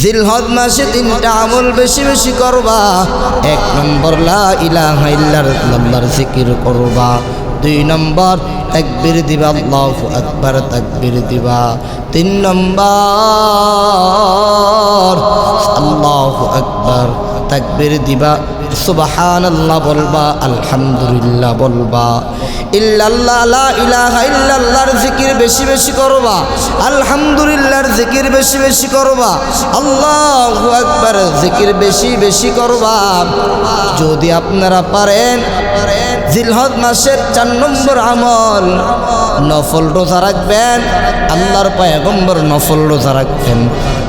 জিলহদ মাসে তিনটা আমল বেশি বেশি করবা। এক নম্বর লা জিকির করবা। দুই নম্বর তাকবীর দিবা, আল্লাহু আকবার তাকবির দিবা। তিন নম্বর আল্লাহ আকবার তাকবির দিবা। সুবাহান আল্লাহ বলবা, আলহামদুলিল্লাহ বলবা। ইল্লাল্লাহ ইলাহা ইল্লাল্লাহর জিকির বেশি বেশি করবা। আলহামদুলিল্লাহর জিকির বেশি বেশি করবা। আল্লাহু আকবার, জিকির বেশি বেশি করবা। যদি আপনারা পারেন জিলহদ মাসের চার নম্বর আমল, নফল রোজা রাখবেন, আল্লাহর পয়গম্বর নফল রোজা রাখবেন।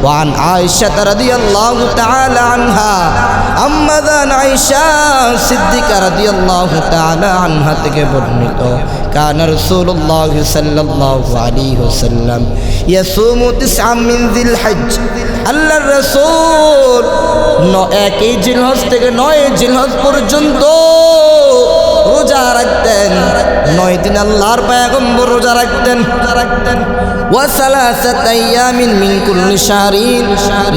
وعن عائشة رضي الله تعالى عنها আম্মাদান আয়েশা সিদ্দিকা রাদিয়াল্লাহু তাআলা আনহা থেকে বর্ণিত কানা রাসূলুল্লাহ সাল্লাল্লাহু আলাইহি ওয়াসাল্লাম ইয়াসুমু তিসআ মিন যিল হজ আল্লাহর রাসূল ন একই জিলহজ থেকে নয় জিলহজ পর্যন্ত রোজা রাখতেন নয় দিন আল্লাহর পয়গম্বর রোজা রাখতেন রাখতেন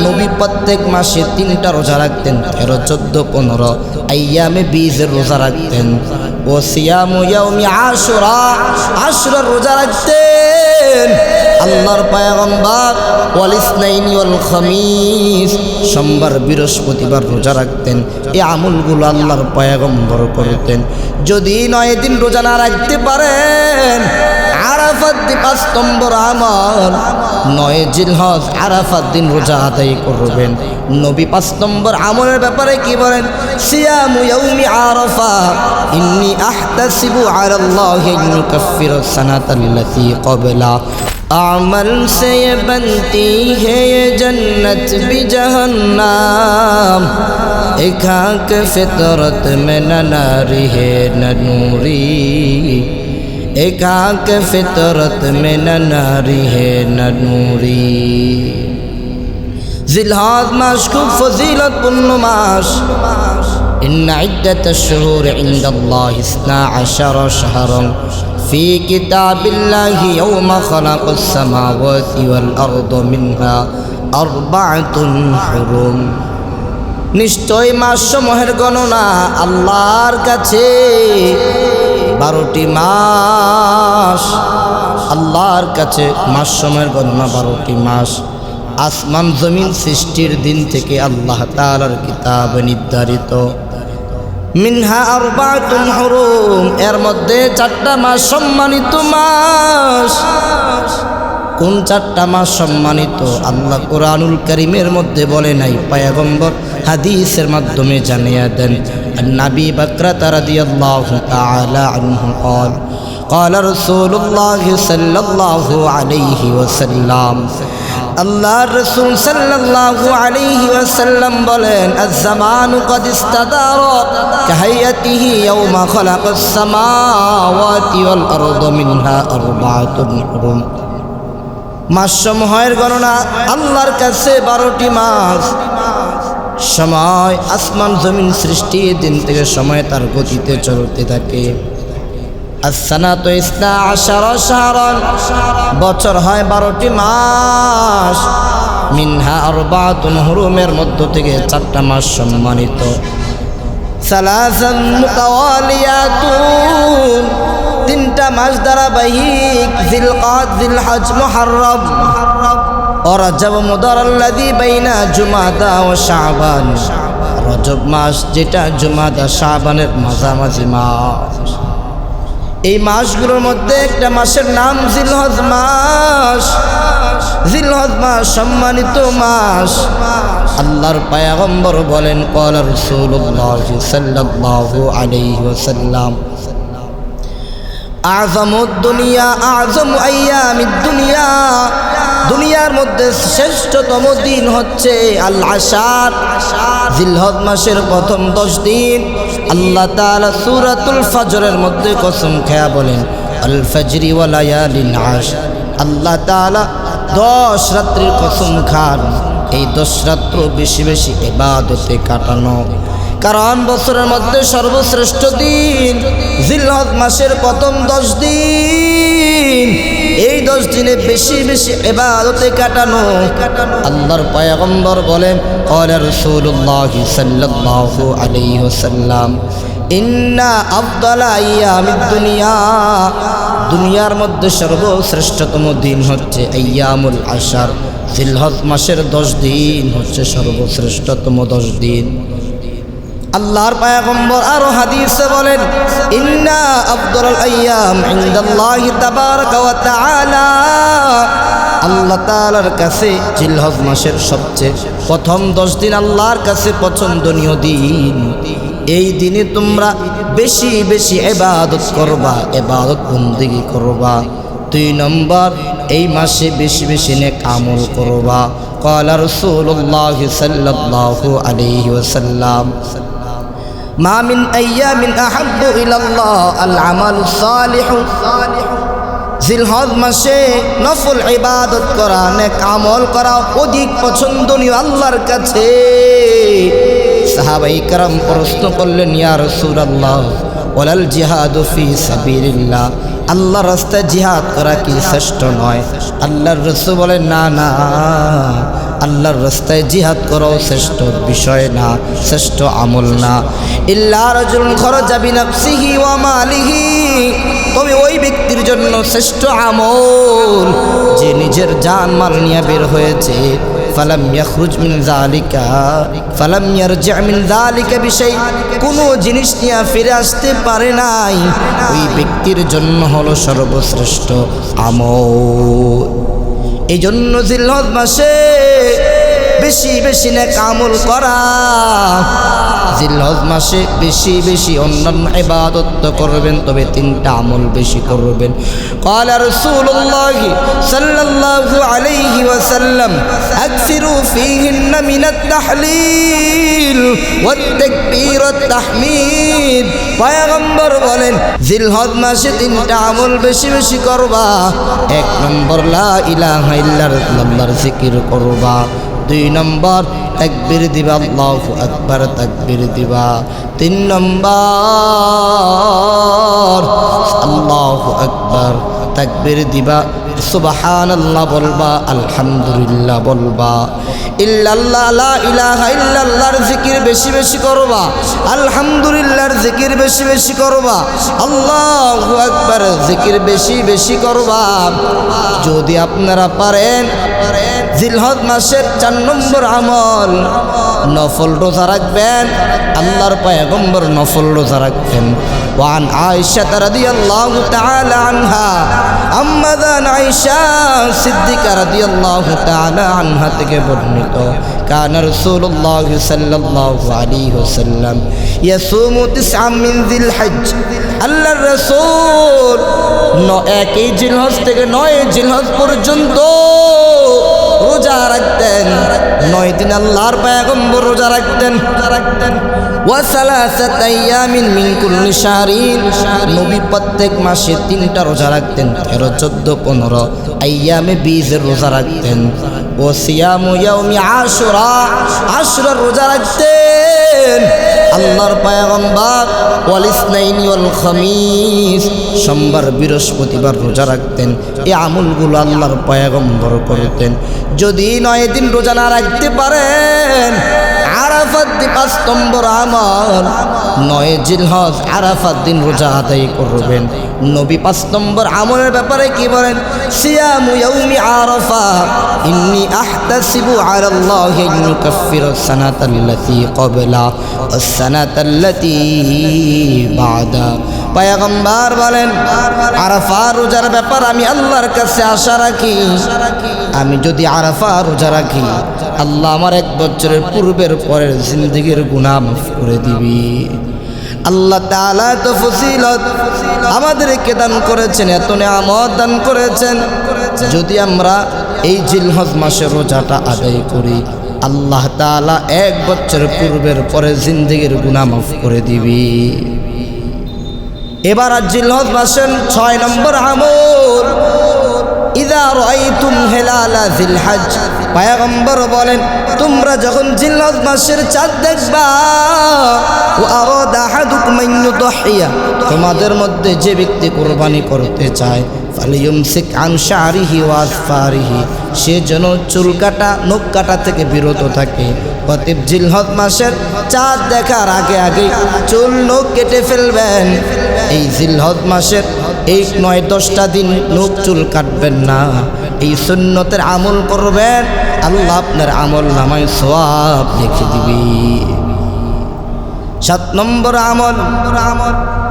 নবী প্রত্যেক মাসে তিনটা রোজা রাখতেন, তেরো, চোদ্দ, পনেরো রোজা রাখতেন। ও সিয়ামু রোজা রাখতেন। আল্লাহর সোমবার, বৃহস্পতিবার রোজা রাখতেন। এই আমলগুলো আল্লাহর পায়গম্বর করতেন। যদি নয় দিন রোজা না রাখতে পারেন আরাফাত দিন পাঁচ নম্বর আমল। নয় জিলহজ আরাফাত দিন রোজা আদায় করবেন। নবী পাঁচ নম্বর আমলের ব্যাপারে কি বলেন? সিয়ামু ইয়াউমি আরাফা, ইন্নি আহতাসিবু আলাল্লাহি কাফির সানাতাল্লাতি ক্বাবলা। আমল সে বনতি হে জন্নত বি জহন্নাম একাক ফিতরত মে না নারী হে না নূরী है न नूरी एक आँख फितरत में न नारी है न नूरी জিলহাদ মাস খুব ফজিলত পূর্ণ মাস إن عدة الشهور عند الله اثنا عشر شهرا في كتاب الله يوم خلق السماوات والأرض منها أربعة حرم নিশ্চয় মাস সমূহের গণনা আল্লাহর কাছে বারোটি মাস। আল্লাহর কাছে মাস সময়ের গণনা বারোটি মাস। আসমান জমিন সৃষ্টির দিন থেকে আল্লাহ তালার কিতাব নির্ধারিত। মিনহা আর বাতুন হরুম। এর মধ্যে চারটা মাস সম্মানিত মাস। কোন চারটা মাস সম্মানিত? আল্লাহ কোরআনুল করিমের মধ্যে বলে নাই, পায়াগম্বর হাদিসের মাধ্যমে জানিয়ে দেন। নাবি বকরাত রাদিয়াল্লাহু তাআলা আনহু قال قال رسول الله صلى الله عليه وسلم আল্লাহ রসুল সাল্লাল্লাহু আলাইহি ওয়াসাল্লাম বলেন আজ-জামানু قد استدار كهيئته يوم خلق السماوات والأرض منها أربعة حرم মাস সমূহের গণনা আল্লাহর কাছে বারোটি মাস সময় আসমান জমিন সৃষ্টির দিন থেকে সময় তার গতিতে চলতে থাকে। বছর হয় বারোটি মাস। মিনহা আর বাতুন হরুমের মধ্য থেকে চারটা মাস সম্মানিত। সালাসান মুতাওয়ালিয়াতুন, তিনটা মাস ধারাবাহিক, জিলকাত, জিলহজ, মুহাররম। ও রজব মুদার আল্লাযী বাইনা জুমাদা ও শাবান। রজব মাস যেটা জুমাদা, শাবানের মাঝামাঝি মাস। এই মাসগুলোর মধ্যে একটা মাসের নাম জিলহজ মাস। জিলহজ মাস সম্মানিত মাস। আল্লাহর পায়াগম্বর বলেন কল রসুল্লাহ সাল্লাল্লাহু আলাইহি ওয়াসাল্লাম আজম দুনিয়া, আজম আয়ামিদ দুনিয়া দুনিয়ার মধ্যে শ্রেষ্ঠতম দিন হচ্ছে আল আশার জিলহদ মাসের প্রথম দশ দিন। আল্লাহ তাআলা সূরাতুল ফজরের মধ্যে কসম খেয়া বলেন আল ফজরি আল্লাহ তাআলা দশ রাত্রির কসম খান। এই দশ রাত্র বেশি বেশি এবাদতে কাটানো। কারণ বছরের মধ্যে সর্বশ্রেষ্ঠ দিন জিল্লত মাসের প্রথম দশ দিন। এই দশ দিনে বেশি বেশি এবারতে কাটানো। কাটানো আল্লাহর পয়গম্বর বলেন কলা সুরুল্লাহ সাল্লাহ আলী হোসাল্লাম ইন্না আব্দালা ইয়ামিদ দুনিয়া। দুনিয়ার মধ্যে সর্বশ্রেষ্ঠতম দিন হচ্ছে আয়ামুল আশার। জিলহজ মাসের দশ দিন হচ্ছে সর্বশ্রেষ্ঠতম দশ দিন। আল্লাহর পায়াগম্বর আরো হাদিসে বলেন ইন্না আফদল আইয়াম ইনদাল্লাহি তাবারাকা ওয়া তাআলা আল্লাহ তাআলার কাছে জিলহজ মাসের সবচেয়ে প্রথম দশ দিন আল্লাহর কাছে পছন্দনীয় দিন এই দিনে তোমরা বেশি বেশি এবাদত করবা এবাদত বন্দিগি করবা দুই নম্বর এই মাসে বেশি বেশি নেক আমল করবা قال رسول الله صلى الله عليه وسلم মা মিন আইয়ামিন আহাব্বু ইলাল্লাহ, আল আমাল সালিহু। জিলহজ মাসে নফল ইবাদত করা, নেক আমল করা অধিক পছন্দনীয় আল্লাহর কাছে। সাহাবাই কারাম প্রশ্ন করলেন, ইয়া রাসূলুল্লাহ ওলাল জিহাদ ফি সাবিলিল্লাহ। আল্লাহ রাস্তায় জিহাদ করা কি শ্রেষ্ঠ নয়? আল্লাহর রসুল বলেন, না না। আল্লাহর রাস্তায় জিহাদ করাও শ্রেষ্ঠ বিষয় না, শ্রেষ্ঠ আমল না। ইল্লা রাজুল খরচা বিনাফসিহি ওয়া মালিহি। তবে ওই ব্যক্তির জন্য শ্রেষ্ঠ আমল যে নিজের জান, মাল নিয়ে বের হয়েছে। ফালাম ইয়াখরুজ মিন যালিকা, ফালাম ইয়ারজি মিন যালিকা বিষয় কোনো জিনিস নিয়ে ফিরে আসতে পারে নাই। ওই ব্যক্তির জন্য হলো সর্বশ্রেষ্ঠ আমল। এই জন্য জিলহজ মাসে বেশি বেশি না কামল করা জিলহজ মাসে বেশি বেশি অন্যান্য ইবাদত তো করবেন তবে তিনটা আমল বেশি করবেন قال رسول الله صلى الله عليه وسلم أكثروا فيهن من التحليل والتكبير والتحميد পয়গম্বর বলেন জিলহজ মাসে তিনটা আমল বেশি বেশি করবা এক নম্বর লা ইলাহা ইল্লাল্লাহর জিকির করবা দুই নম্বর, তাকবীর দিবা, আল্লাহু আকবার তাকবীর দিবা। তিন নম্বর, আল্লাহু আকবার তাকবীর দিবা। সুবাহান আল্লাহ বলবা, আলহামদুলিল্লাহ বলবা। ইল্লাল্লাহ ইলাহা ইল্লাল্লাহর জিকির বেশি বেশি করবা। আলহামদুলিল্লাহর জিকির বেশি বেশি করবা। আল্লাহু আকবার জিকির বেশি বেশি করবা। যদি আপনারা পারেন পারেন জিলহজ মাসের চার নম্বর আমল। নফল রোজা রাখবেন, আল্লাহর পয়গম্বর নফল রোজা রাখবেন। ওয়ান আয়েশা রাদিয়াল্লাহু তাআলা আনহা আম্মাদান আয়েশা সিদ্দিকা রাদিয়াল্লাহু তাআলা আনহা থেকে বর্ণিত। কান রাসূলুল্লাহ সাল্লাল্লাহু আলাইহি ওয়াসাল্লাম, ইয়াসুমু তিসআ মিন যিল হজ আল্লাহর রাসূল ন একই জিলহজ থেকে নয় জিলহজ পর্যন্ত রোজা রাখতেন। নয় দিন আল্লাহর পায়গম্বর রোজা রাখতেন। রোজা রাখতেন তিনটা রোজা রাখতেন। তেরো, চোদ্দ, পনেরো আইয়ামে বীজের রোজা রাখতেন। ও সিয়ামু ইয়াউমি আশুরা, আশুরার রোজা রাখতেন। আল্লাহর পায়গম্বর, ওয়াল ইসনাইনি ওয়াল খামিস। সোমবার, বৃহস্পতিবার রোজা রাখতেন। এই আমলগুলো আল্লাহর পায়গম্বর করতেন। যদি নয় দিন রোজা না রাখতে পারেন দিন পাঁচ নম্বর আমল। নয় জিলহজ আরাফাত দিন রোজা আদায় করবেন। নবী পাঁচ নম্বর আমলের ব্যাপারে কি বলেন? সিয়ামু ইয়াউমি আরাফা, ইন্নি আহতাসিবু আলা আল্লাহ ইউকাফিরা সানাতাল্লাতী ক্বাবলা, ওয়াস সানাতাল্লাতী বাদা। পয়গম্বর বলেন, আরাফা রোজার ব্যাপার আমি আল্লাহর কাছে আশা রাখি। আমি যদি আরাফা রোজা রাখি, আল্লাহ আমার এক বছরের পূর্বের পরের জিন্দগির গুনাহ মাফ করে দিবি। আল্লাহ তাআলা তো ফজিলত আমাদেরকে দান করেছেন, এত নেয়ামত দান করেছেন। যদি আমরা এই জিলহজ মাসে রোজাটা আদায় করি, আল্লাহ তাআলা এক বছর পূর্বের পরে জিন্দগির গুনাহ মাফ করে দিবি। এবার আজ্জিল হজ বাসেন ছয় নম্বর আমল। ইদা বলেন, তোমরা যখন জিল্লাত চাঁদ তোমাদের মধ্যে যে ব্যক্তি কোরবানি করতে চায় সে যেন চুল কাটা, নখ কাটা থেকে বিরত থাকে। অতএব জিলহদ মাসের চাঁদ দেখার আগে আগে চুল, নখ কেটে ফেলবেন। এই জিলহদ মাসের এই নয়, দশটা দিন নখ চুল কাটবেন না। এই সুন্নতের আমল করবেন। আল্লাহ আপনার আমল নামায় সোয়াব লিখে দিবি। সাত নম্বর আমল আমল।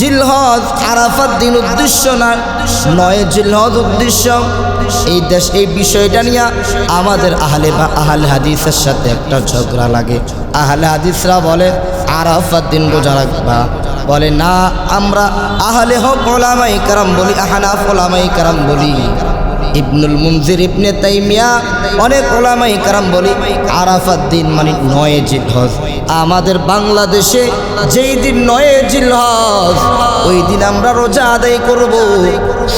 জিলহজ আরাফাত দিন উদ্দেশ্য না, নয় জিলহজ উদ্দেশ্য। এই দেশ, এই বিষয়টা নিয়ে আমাদের আহলে বা, আহলে হাদিসের সাথে একটা ঝগড়া লাগে। আহলে হাদিসরা বলে, আরাফাত দিন রোজা রাখবা। বলে, না, আমরা আহলে হক ওলামাই কারাম বলি, আহানাফ ওলামাই কারাম বলি। ইবনুল মুনজির ইবনে তাইমিয়া অনেক ওলামাই কারাম বলি, আরাফাত দিন মানে নয় জিলহজ। আমাদের বাংলাদেশে যেই দিন নয় জিলহজ, ওই দিন আমরা রোজা আদায় করব।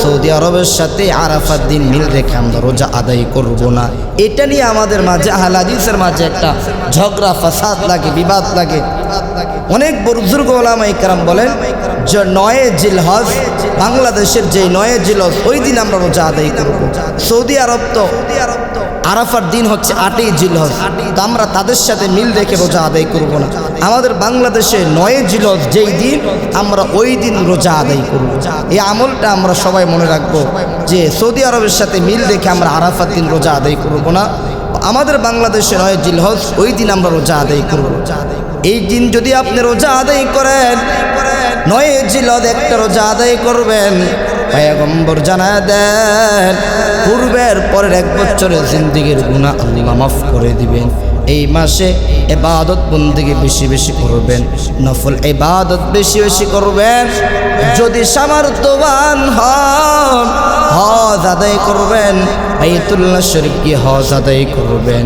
সৌদি আরবের সাথে আরাফাত দিন মিল রেখে আমরা রোজা আদায় করব না। এটা নিয়ে আমাদের মাঝে আহলাদিসের মাঝে একটা ঝগড়া, ফাসাদ লাগে, বিবাদ লাগে। অনেক বুজুর্গ ওলামাই কারাম বলেন যে নয় জিলহজ, বাংলাদেশের যে নয় জিলহজ, ওই দিন আমরা রোজা আদায় করব। সৌদি আরব তো আরব তো আরাফার দিন হচ্ছে আটই জিলহজ। তো আমরা তাদের সাথে মিল রেখে রোজা আদায় করব না। আমাদের বাংলাদেশে নয় জিলহজ যেই দিন, আমরা ওই দিন রোজা আদায় করব। এই আমলটা আমরা সবাই মনে রাখব যে সৌদি আরবের সাথে মিল রেখে আমরা আরাফার দিন রোজা আদায় করব না। আমাদের বাংলাদেশে নয় জিলহজ, ওই দিন আমরা রোজা আদায় করব। এই দিন যদি আপনি রোজা আদায় করেন নয় জিলদ একটা আদায় করবেন। পায়গম্বর জানা দেন, পূর্বের পরের এক বছরের জিন্দিগির গুণা আল্লাহ মাফ করে দিবেন। এই মাসে এবাদত বন্দিকে বেশি বেশি করবেন, নফল এবাদত বেশি বেশি করবেন। যদি সামর্থ্যবান হন, হজ আদায় করবেন, বাইতুল্লাহ শরীফ গিয়ে হজ আদায় করবেন।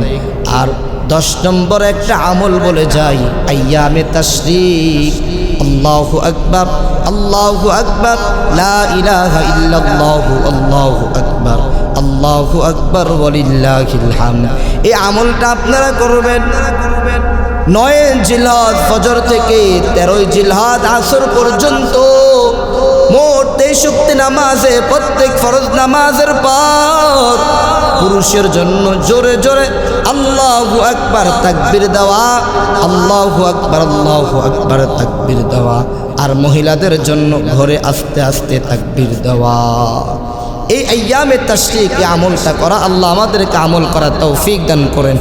আর দশ নম্বর একটা আমল বলে যাই, আয়ামে তশরিক। আল্লাহু আকবর আল্লাহু আকবর আল্লাহু আকবার আল্লাহু আকবার ওয়ালিল্লাহিল হামদ। এই আমলটা আপনারা করবেন। নয় জিলহাদ ফজর থেকে তেরোই জিলহাদ আসর পর্যন্ত তেষট্টি নামাজে, প্রত্যেক ফরজ নামাজের পর পুরুষের জন্য জোরে জোরে আল্লাহু আকবার তাকবির দেওয়া, আল্লাহু আকবার আল্লাহু আকবার তাকবির দেওয়া। আর মহিলাদের জন্য ঘরে আস্তে আস্তে তাকবির দেওয়া। এই আয়ামে তাশরিক আমলটা করা, আল্লাহ আমাদেরকে আমল করা তৌফিক দান করেন।